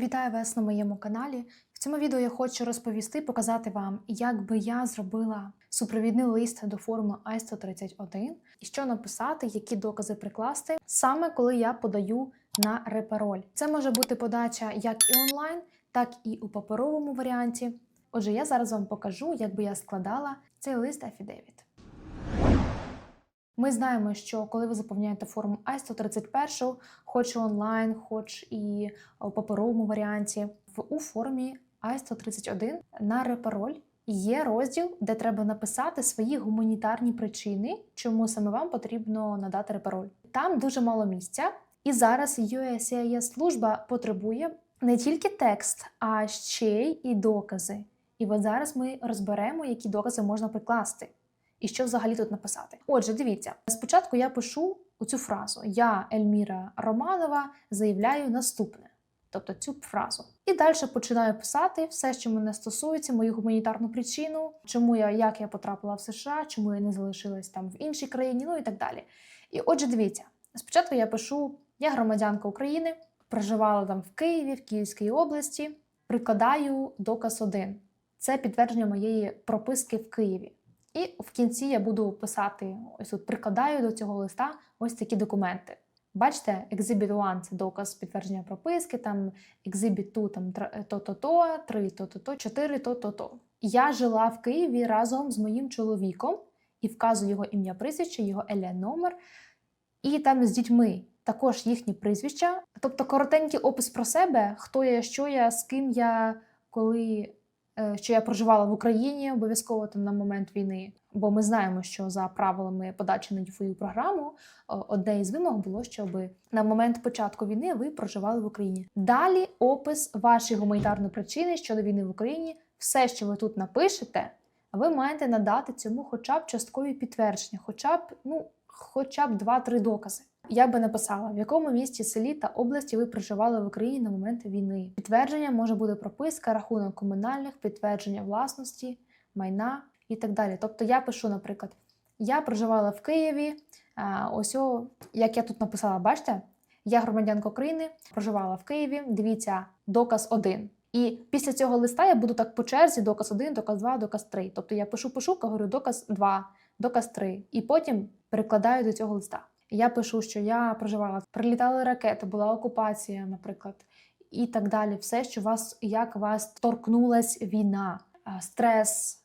Вітаю вас на моєму каналі. В цьому відео я хочу розповісти, показати вам, як би я зробила супровідний лист до форми I-131 і що написати, які докази прикласти, саме коли я подаю на репароль. Це може бути подача як і онлайн, так і у паперовому варіанті. Отже, я зараз вам покажу, як би я складала цей лист афідевіт. Ми знаємо, що коли ви заповняєте форму I-131, хоч онлайн, хоч і у паперовому варіанті, в у формі I-131 на репароль є розділ, де треба написати свої гуманітарні причини, чому саме вам потрібно надати репароль. Там дуже мало місця, і зараз USCIS служба потребує не тільки текст, а ще й і докази. І от зараз ми розберемо, які докази можна прикласти. І що взагалі тут написати? Отже, дивіться, спочатку я пишу оцю фразу: Я, Ельміра Романова, заявляю наступне, тобто цю фразу. І далі починаю писати все, що мене стосується, мою гуманітарну причину, чому я як я потрапила в США, чому я не залишилась там в іншій країні, ну і так далі. І отже, дивіться, спочатку я пишу: я громадянка України, проживала там в Києві, в Київській області, прикладаю доказ 1. Це підтвердження моєї прописки в Києві. І в кінці я буду писати: ось тут прикладаю до цього листа ось такі документи. Бачите, Exhibit 1 – це доказ підтвердження прописки, там Exhibit 2 там то-то-то, 3 то-то-то, 4 то-то-то. Я жила в Києві разом з моїм чоловіком і вказую його ім'я прізвище, його еле номер, і там з дітьми також їхні прізвища. Тобто коротенький опис про себе, хто я, що я, з ким я, коли що я проживала в Україні обов'язково там на момент війни. Бо ми знаємо, що за правилами подачі на діфою програму одне із вимог було, щоб на момент початку війни ви проживали в Україні. Далі опис вашої гуманітарної причини щодо війни в Україні. Все, що ви тут напишете, ви маєте надати цьому хоча б часткові підтвердження, хоча б ну, хоча б 2-3 докази. Я би написала, в якому місті, селі та області ви проживали в Україні на момент війни. Підтвердження може бути прописка, рахунок комунальних, підтвердження власності, майна і так далі. Тобто я пишу, наприклад, я проживала в Києві. Ось, о, як я тут написала, бачите? Я громадянка України, проживала в Києві. Дивіться, доказ 1. І після цього листа я буду так по черзі: доказ 1, доказ 2, доказ 3. Тобто я пишу, пишу, говорю доказ 2, доказ 3. І потім перекладаю до цього листа. Я пишу, що я проживала, прилітали ракети, була окупація, наприклад, і так далі. Все, що вас як вас торкнулась війна, стрес,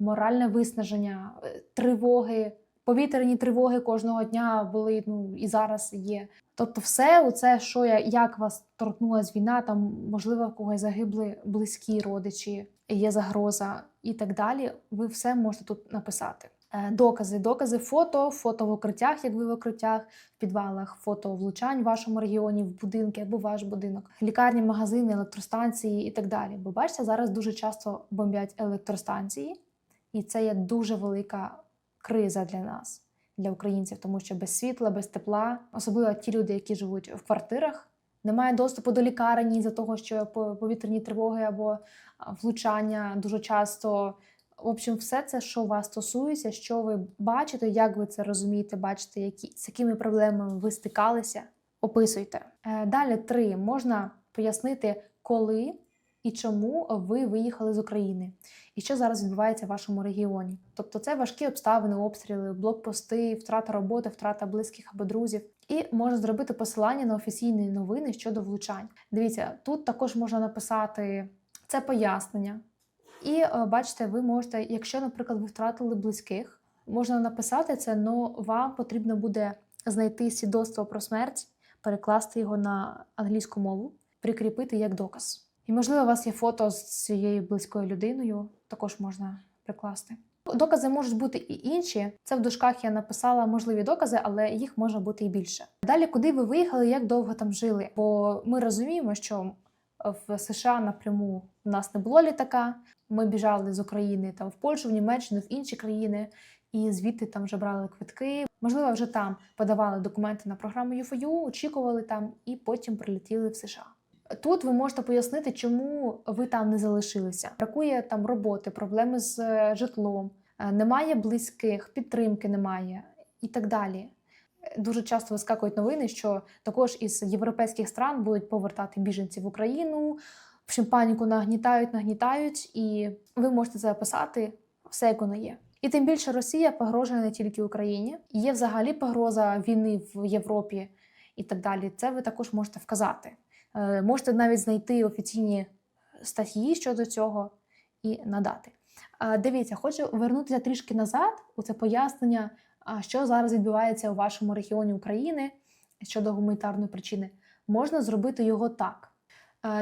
моральне виснаження, е, тривоги, повітряні тривоги кожного дня були ну і зараз є. Тобто, все це, що я як вас торкнулась війна, там можливо в когось загибли близькі родичі, є загроза і так далі. Ви все можете тут написати. Докази, докази фото, фото в укриттях, як ви в укриттях, в підвалах, фото влучань в вашому регіоні, в будинки або ваш будинок, лікарні, магазини, електростанції і так далі. Бо бачите, зараз дуже часто бомблять електростанції, і це є дуже велика криза для нас, для українців, тому що без світла, без тепла, особливо ті люди, які живуть в квартирах, немає доступу до лікарні за того, що повітряні тривоги або влучання дуже часто. В общем, все це, що вас стосується, що ви бачите, як ви це розумієте, бачите, які, з якими проблемами ви стикалися, описуйте. Е, далі три можна пояснити, коли і чому ви виїхали з України, і що зараз відбувається в вашому регіоні. Тобто це важкі обставини, обстріли, блокпости, втрата роботи, втрата близьких або друзів. І можна зробити посилання на офіційні новини щодо влучань. Дивіться, тут також можна написати це пояснення. І бачите, ви можете, якщо, наприклад, ви втратили близьких, можна написати це, але вам потрібно буде знайти свідоцтво про смерть, перекласти його на англійську мову, прикріпити як доказ. І, можливо, у вас є фото з цією близькою людиною, також можна прикласти. Докази можуть бути і інші. Це в дужках я написала можливі докази, але їх може бути і більше. Далі, куди ви виїхали, як довго там жили? Бо ми розуміємо, що в США напряму у нас не було літака. Ми біжали з України там в Польщу, в Німеччину, в інші країни, і звідти там вже брали квитки. Можливо, вже там подавали документи на програму ЮФОЮ, очікували там і потім прилетіли в США. Тут ви можете пояснити, чому ви там не залишилися. Бракує там роботи, проблеми з е, житлом, е, немає близьких, підтримки немає і так далі. Дуже часто вискакують новини, що також із європейських стран будуть повертати біженців в Україну. В общем, паніку нагнітають, нагнітають, і ви можете це описати все, як воно є. І тим більше Росія погрожує не тільки Україні, є взагалі погроза війни в Європі і так далі. Це ви також можете вказати. Е, Можете навіть знайти офіційні статті щодо цього і надати. Дивіться, хочу вернутися трішки назад у це пояснення, що зараз відбувається у вашому регіоні України щодо гуманітарної причини. Можна зробити його так.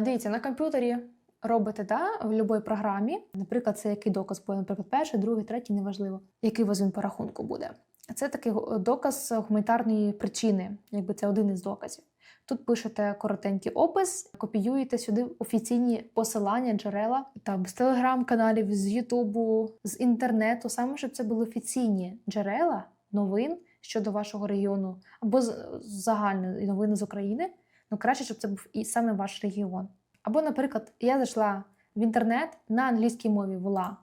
Дивіться, на комп'ютері робите да, в будь-якій програмі. Наприклад, це який доказ буде, наприклад, перший, другий, третій, неважливо, який у вас він по рахунку буде. Це такий доказ гуманітарної причини, якби це один із доказів. Тут пишете коротенький опис, копіюєте сюди офіційні посилання, джерела там з телеграм-каналів, з Ютубу, з інтернету, саме щоб це були офіційні джерела новин щодо вашого регіону, або з загальної новини з України. Ну краще, щоб це був і саме ваш регіон. Або, наприклад, я зайшла в інтернет на англійській мові ввела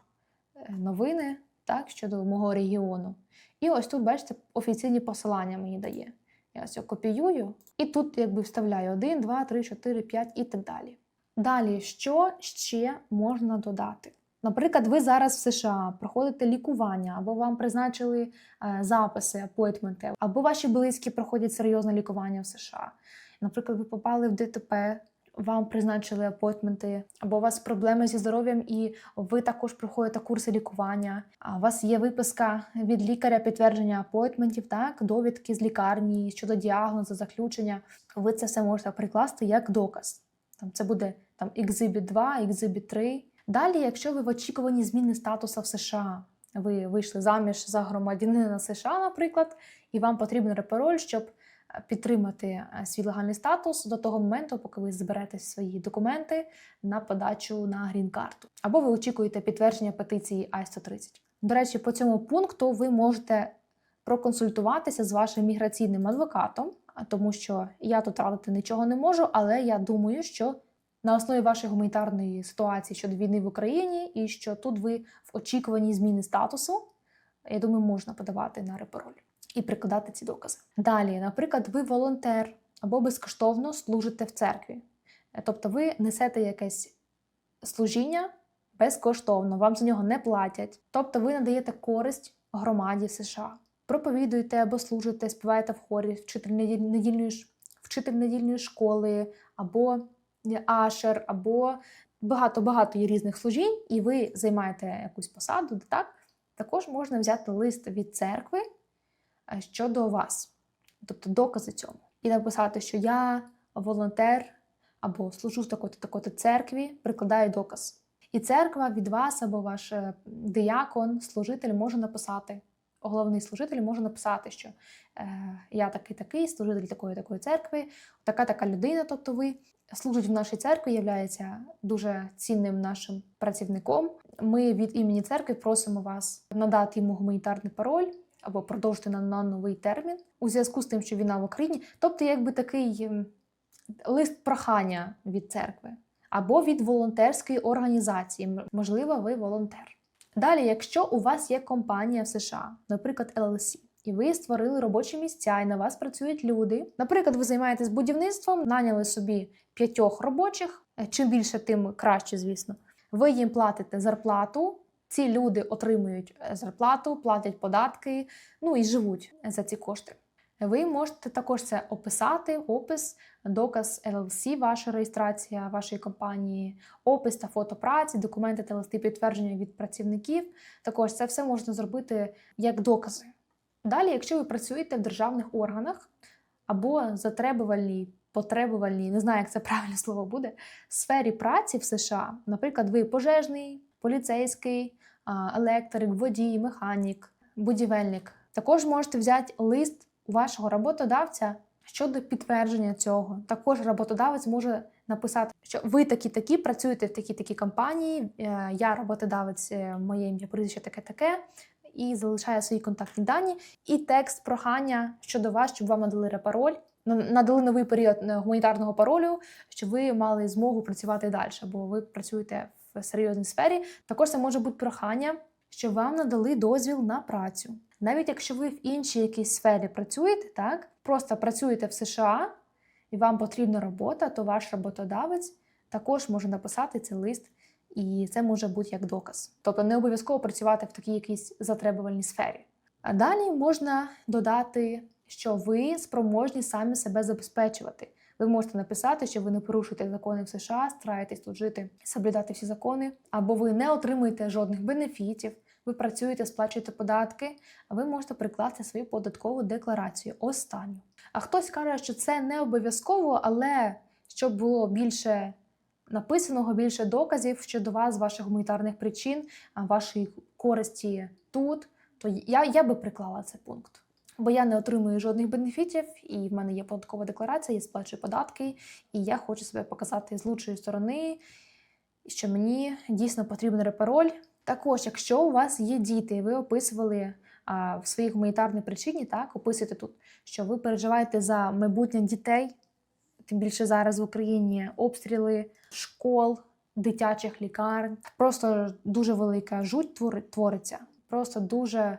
е, новини так, щодо мого регіону. І ось тут, бачите, офіційні посилання мені дає. Я ось його копіюю і тут якби вставляю 1, 2, 3, 4, 5 і так далі. Далі, що ще можна додати? Наприклад, ви зараз в США проходите лікування, або вам призначили е, записи, апойтменти, або ваші близькі проходять серйозне лікування в США. Наприклад, ви попали в ДТП, вам призначили апойтменти, або у вас проблеми зі здоров'ям, і ви також проходите курси лікування. А у вас є виписка від лікаря підтвердження апойтментів, так, довідки з лікарні щодо діагнозу, заключення. Ви це все можете прикласти як доказ. Там це буде там Exhibit 2, Exhibit 3. Далі, якщо ви в очікуванні зміни статусу в США, ви вийшли заміж за громадянина США, наприклад, і вам потрібен репароль, щоб підтримати е, свій легальний статус до того моменту, поки ви зберете свої документи на подачу на грін-карту. Або ви очікуєте підтвердження петиції I-130. До речі, по цьому пункту ви можете проконсультуватися з вашим міграційним адвокатом, тому що я тут радити нічого не можу, але я думаю, що на основі вашої гуманітарної ситуації щодо війни в Україні, і що тут ви в очікуванні зміни статусу, я думаю, можна подавати на репароль і прикладати ці докази. Далі, наприклад, ви волонтер або безкоштовно служите в церкві. Е, Тобто ви несете якесь служіння безкоштовно, вам за нього не платять. Тобто ви надаєте користь громаді США. Проповідуєте або служите, співаєте в хорі, вчитель недільної, вчитель недільної школи, або ашер, або багато-багато є різних служінь, і ви займаєте якусь посаду, так? Також можна взяти лист від церкви щодо вас, тобто докази цьому, і написати, що я волонтер або служу в такої-то такої церкві, прикладаю доказ. І церква від вас або ваш е, диякон, служитель може написати. Головний служитель може написати, що е, я такий такий, служитель такої такої церкви, така така людина, тобто ви служить в нашій церкві, є дуже цінним нашим працівником. Ми від імені церкви просимо вас надати йому гуманітарний пароль або продовжити на, на новий термін у зв'язку з тим, що війна в Україні. Тобто, якби такий ем, лист прохання від церкви або від волонтерської організації. Можливо, ви волонтер. Далі, якщо у вас є компанія в США, наприклад, LLC, і ви створили робочі місця, і на вас працюють люди. Наприклад, ви займаєтесь будівництвом, наняли собі п'ятьох робочих. е, Чим більше, тим краще, звісно. Ви їм платите зарплату. Ці люди отримують е, зарплату, платять податки, ну і живуть за ці кошти. Ви можете також це описати, опис, доказ LLC, ваша реєстрація вашої компанії, опис та фото праці, документи та листи підтвердження від працівників. Також це все можна зробити як докази. Далі, якщо ви працюєте в державних органах або затребувальній, потребувальній, не знаю, як це правильне слово буде, сфері праці в США, наприклад, ви пожежний, поліцейський, електрик, водій, механік, будівельник, також можете взяти лист у вашого роботодавця щодо підтвердження цього. Також роботодавець може написати, що ви такі-такі працюєте в такій-такій компанії, е, я роботодавець, е, моє ім'я прізвище таке-таке, і залишає свої контактні дані, і текст прохання щодо вас, щоб вам надали репароль, надали новий період е, гуманітарного паролю, щоб ви мали змогу працювати далі, бо ви працюєте в серйозній сфері. Також це може бути прохання що вам надали дозвіл на працю. Навіть якщо ви в іншій якійсь сфері працюєте, так просто працюєте в США і вам потрібна робота, то ваш роботодавець також може написати цей лист, і це може бути як доказ. Тобто не обов'язково працювати в такій якійсь затребувальній сфері. А далі можна додати, що ви спроможні самі себе забезпечувати. Ви можете написати, що ви не порушуєте закони в США, стараєтесь тут жити, соблюдати всі закони, або ви не отримуєте жодних бенефітів, ви працюєте, сплачуєте податки, а ви можете прикласти свою податкову декларацію останню. А хтось каже, що це не обов'язково, але щоб було більше написаного, більше доказів щодо вас, ваших гуманітарних причин, вашої користі тут, то я, я би приклала цей пункт. Бо я не отримую жодних бенефітів, і в мене є податкова декларація, я сплачую податки, і я хочу себе показати з лучшої сторони, що мені дійсно потрібен репероль. Також, якщо у вас є діти, ви описували а, в своїй гуманітарній причині, так, описуєте тут, що ви переживаєте за майбутнє дітей, тим більше зараз в Україні обстріли школ, дитячих лікарень. Просто дуже велика жуть твори- твориться. Просто дуже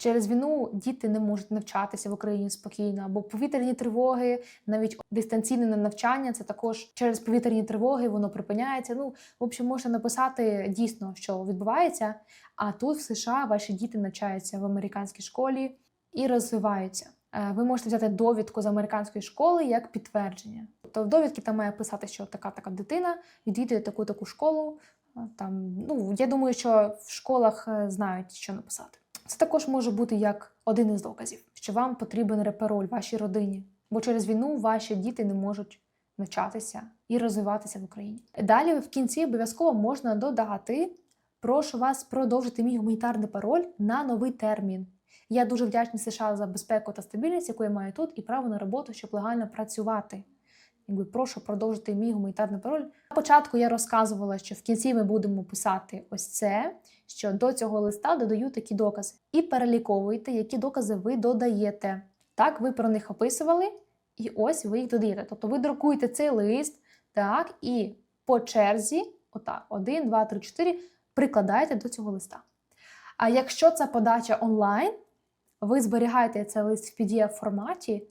через війну діти не можуть навчатися в Україні спокійно, або повітряні тривоги, навіть дистанційне навчання. Це також через повітряні тривоги воно припиняється. Ну, в общем, можна написати дійсно, що відбувається. А тут в США ваші діти навчаються в американській школі і розвиваються. Е, Ви можете взяти довідку з американської школи як підтвердження. Тобто в довідці там має писати, що така така дитина відвідує таку таку школу. Е, Там, ну, я думаю, що в школах е, знають, що написати. Це також може бути як один із доказів, що вам потрібен репероль вашій родині, бо через війну ваші діти не можуть навчатися і розвиватися в Україні. Далі в кінці обов'язково можна додати: прошу вас продовжити мій гуманітарний пароль на новий термін. Я дуже вдячний США за безпеку та стабільність, яку я маю тут, і право на роботу, щоб легально працювати. Якби прошу продовжити мій гуманітарний пароль. На початку я розказувала, що в кінці ми будемо писати ось це, що до цього листа додаю такі докази. І переліковуйте, які докази ви додаєте. Так, ви про них описували, і ось ви їх додаєте. Тобто ви друкуєте цей лист, так, і по черзі, отак, 1, 2, 3, 4, прикладаєте до цього листа. А якщо це подача онлайн, ви зберігаєте цей лист в pdf форматі,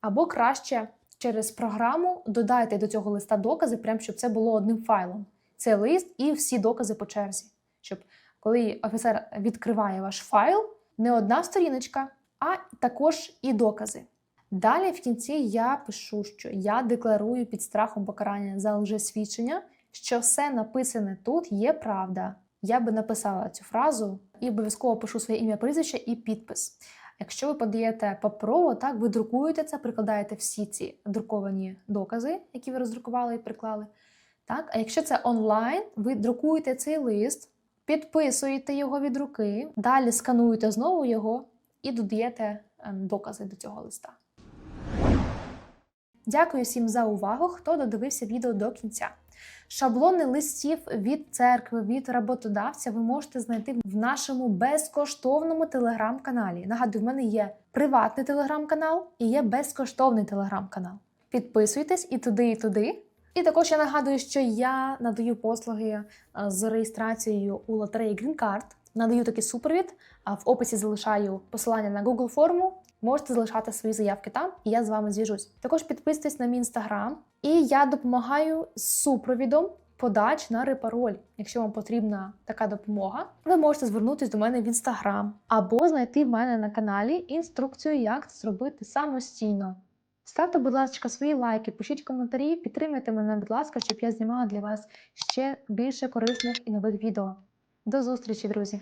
або краще через програму додайте до цього листа докази, прям щоб це було одним файлом. Це лист і всі докази по черзі. Щоб коли офіцер відкриває ваш файл, не одна сторіночка, а також і докази. Далі в кінці я пишу, що я декларую під страхом покарання за лжесвідчення, що все написане тут є правда. Я би написала цю фразу і обов'язково пишу своє ім'я, прізвище і підпис. Якщо ви подаєте паперово, так ви друкуєте це, прикладаєте всі ці друковані докази, які ви роздрукували і приклали. Так, а якщо це онлайн, ви друкуєте цей лист, підписуєте його від руки, далі скануєте знову його і додаєте ем, докази до цього листа. Дякую всім за увагу, хто додивився відео до кінця. Шаблони листів від церкви, від роботодавця ви можете знайти в нашому безкоштовному телеграм-каналі. Нагадую, в мене є приватний телеграм-канал і є безкоштовний телеграм-канал. Підписуйтесь і туди, і туди. І також я нагадую, що я надаю послуги е, з реєстрацією у лотереї Green Card. Надаю такий супровід. А в описі залишаю посилання на Google форму. Можете залишати свої заявки там, і я з вами зв'яжусь. Також підписуйтесь на мій інстаграм, і я допомагаю з супровідом подач на репароль. Якщо вам потрібна така допомога, ви можете звернутися до мене в інстаграм або знайти в мене на каналі інструкцію, як це зробити самостійно. Ставте, будь ласка, свої лайки, пишіть коментарі, підтримуйте мене, будь ласка, щоб я знімала для вас ще більше корисних і нових відео. До зустрічі, друзі!